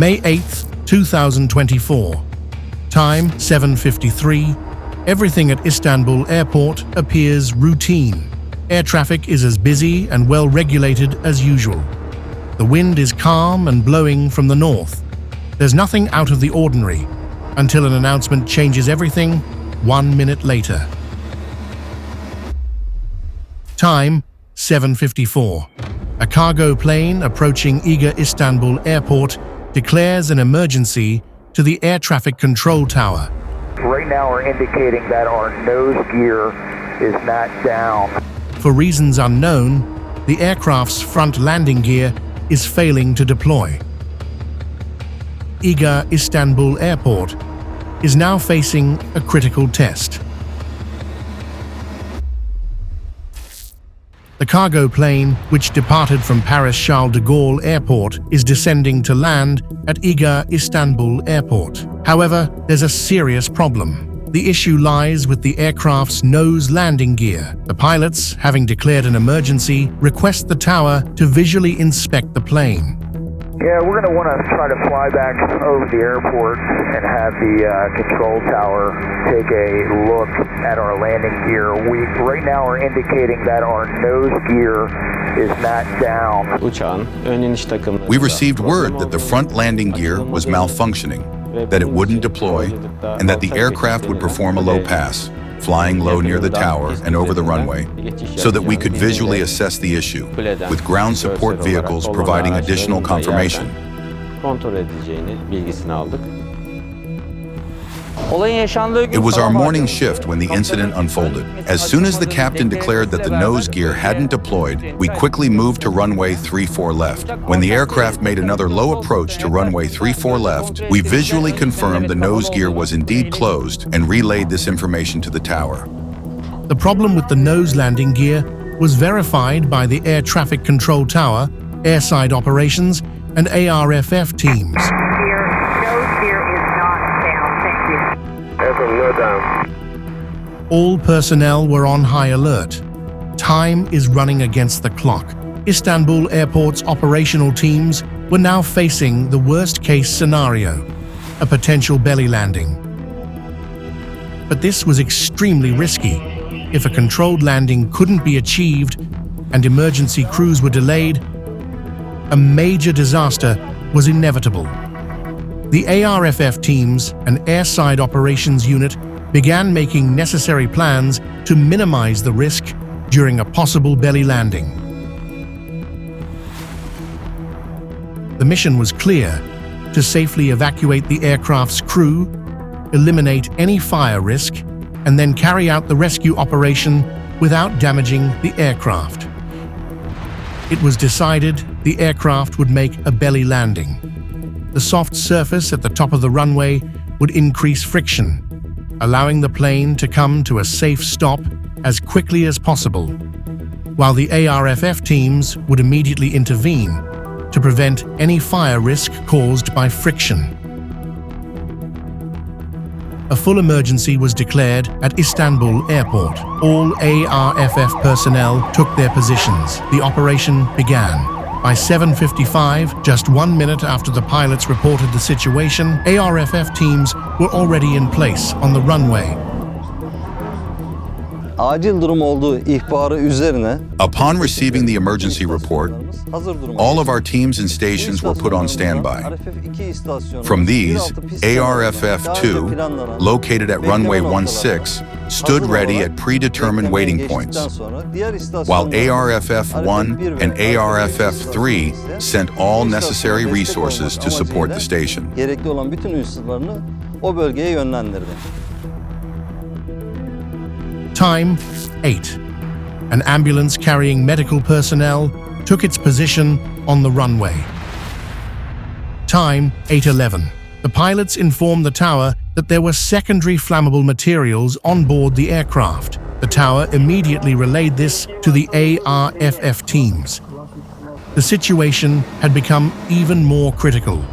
May 8th, 2024. Time 7:53. Everything at Istanbul Airport appears routine. Air traffic is as busy and well regulated as usual. The wind is calm and blowing from the north. There's nothing out of the ordinary until an announcement changes everything one minute later. Time 7:54. A cargo plane approaching Iga Istanbul Airport declares an emergency to the air traffic control tower. Right now we're indicating that our nose gear is not down. For reasons unknown, the aircraft's front landing gear is failing to deploy. Iga Istanbul Airport is now facing a critical test. The cargo plane, which departed from Paris Charles de Gaulle Airport, is descending to land at Iga Istanbul Airport. However, there's a serious problem. The issue lies with the aircraft's nose landing gear. The pilots, having declared an emergency, request the tower to visually inspect the plane. Yeah, we're going to want to try to fly back over the airport and have the uh, control tower take a look at our landing gear. We right now are indicating that our nose gear is not down. Uçağın ön iniş takımları We received word that the front landing gear was malfunctioning, that it wouldn't deploy, and that the aircraft would perform a low pass, flying low near the tower and over the runway, so that we could visually assess the issue, with ground support vehicles providing additional confirmation. kontrol edeceğini bilgisini aldık. Olayın yaşandığı gün It was our morning shift when the incident unfolded. As soon as the captain declared that the nose gear hadn't deployed, we quickly moved to runway 34 left. When the aircraft made another low approach to runway 34 left, we visually confirmed the nose gear was indeed closed and relayed this information to the tower. The problem with the nose landing gear was verified by the Air Traffic Control Tower, Airside Operations, and ARFF teams. Gear, nose gear is not down. Thank you. All personnel were on high alert. Time is running against the clock. Istanbul Airport's operational teams were now facing the worst case scenario a potential belly landing. But this was extremely risky. If a controlled landing couldn't be achieved and emergency crews were delayed, a major disaster was inevitable. The ARFF teams and Airside Operations Unit began making necessary plans to minimize the risk during a possible belly landing. The mission was clear to safely evacuate the aircraft's crew, eliminate any fire risk, and then carry out the rescue operation without damaging the aircraft. It was decided the aircraft would make a belly landing. The soft surface at the top of the runway would increase friction, allowing the plane to come to a safe stop as quickly as possible, while the ARFF teams would immediately intervene to prevent any fire risk caused by friction. A full emergency was declared at Istanbul Airport. All ARFF personnel took their positions. The operation began. By 7.55, just one minute after the pilots reported the situation, ARFF teams were already in place on the runway. Acil durum olduğu ihbarı üzerine Upon receiving the emergency report, all of our teams and stations were put on standby. From these, ARFF 2, located at runway 16, stood ready at predetermined waiting points, while ARFF 1 and ARFF 3 sent all necessary resources to support the station. gerekli olan bütün ünsüzlerini o bölgeye yönlendirdi. Time 8. An ambulance carrying medical personnel took its position on the runway. Time 8:11. The pilots informed the tower that there were secondary flammable materials on board the aircraft. The tower immediately relayed this to the ARFF teams. The situation had become even more critical.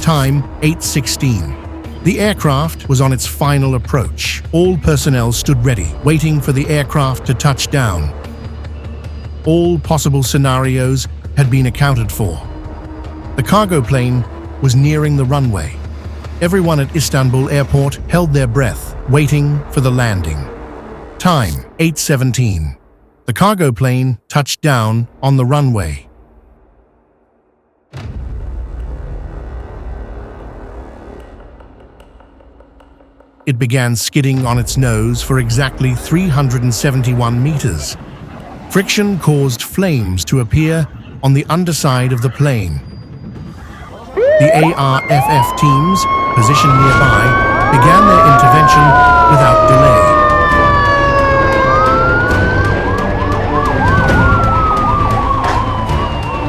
Time 8:16. The aircraft was on its final approach. All personnel stood ready, waiting for the aircraft to touch down. All possible scenarios had been accounted for. The cargo plane was nearing the runway. Everyone at Istanbul airport held their breath, waiting for the landing. Time 8:17. The cargo plane touched down on the runway. It began skidding on its nose for exactly 371 meters. Friction caused flames to appear on the underside of the plane. The ARFF teams, positioned nearby, began their intervention without delay.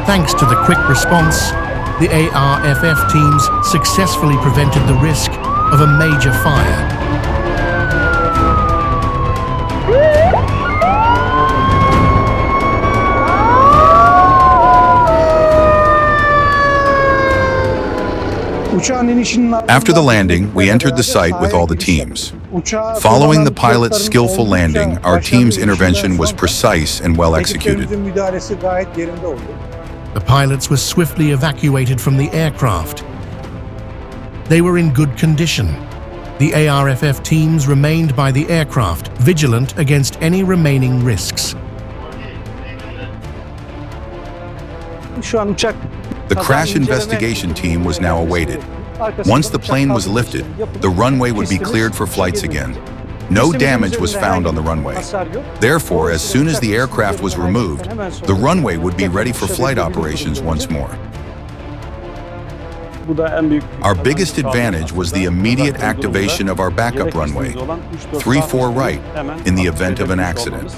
Thanks to the quick response, the ARFF teams successfully prevented the risk of a major fire. After the landing, we entered the site with all the teams. Following the pilot's skillful landing, our team's intervention was precise and well executed. The pilots were swiftly evacuated from the aircraft. They were in good condition. The ARFF teams remained by the aircraft, vigilant against any remaining risks. The crash investigation team was now awaited. Once the plane was lifted, the runway would be cleared for flights again. No damage was found on the runway. Therefore, as soon as the aircraft was removed, the runway would be ready for flight operations once more. Our biggest advantage was the immediate activation of our backup runway, 3-4 right, in the event of an accident.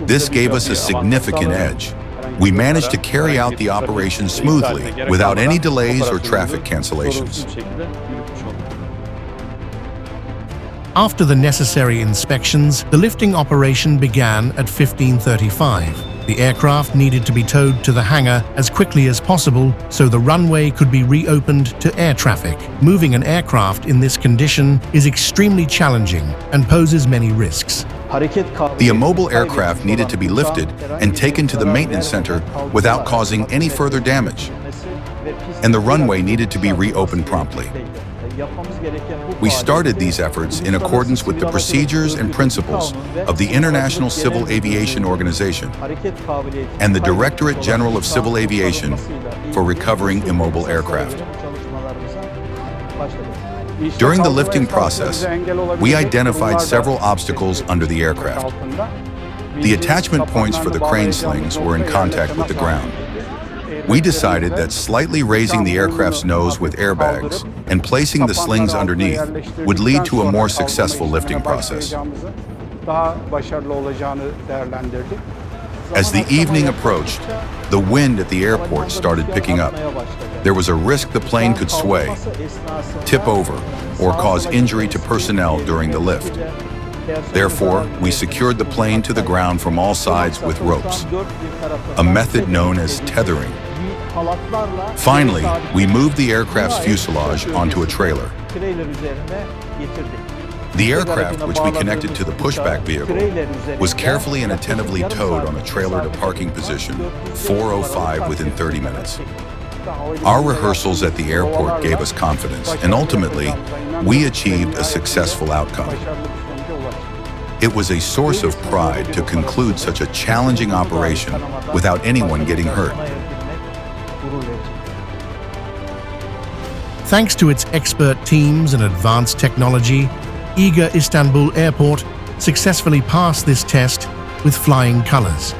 This gave us a significant edge. We managed to carry out the operation smoothly without any delays or traffic cancellations. After the necessary inspections, the lifting operation began at 1535. The aircraft needed to be towed to the hangar as quickly as possible so the runway could be reopened to air traffic. Moving an aircraft in this condition is extremely challenging and poses many risks. The immobile aircraft needed to be lifted and taken to the maintenance center without causing any further damage, and the runway needed to be reopened promptly. We started these efforts in accordance with the procedures and principles of the International Civil Aviation Organization and the Directorate General of Civil Aviation for recovering immobile aircraft. During the lifting process, we identified several obstacles under the aircraft. The attachment points for the crane slings were in contact with the ground. We decided that slightly raising the aircraft's nose with airbags and placing the slings underneath would lead to a more successful lifting process. As the evening approached, the wind at the airport started picking up. There was a risk the plane could sway, tip over, or cause injury to personnel during the lift. Therefore, we secured the plane to the ground from all sides with ropes, a method known as tethering. Finally, we moved the aircraft's fuselage onto a trailer. The aircraft, which we connected to the pushback vehicle, was carefully and attentively towed on a trailer to parking position 405 within 30 minutes. Our rehearsals at the airport gave us confidence, and ultimately, we achieved a successful outcome. It was a source of pride to conclude such a challenging operation without anyone getting hurt. Thanks to its expert teams and advanced technology, EGA Istanbul Airport successfully passed this test with flying colors.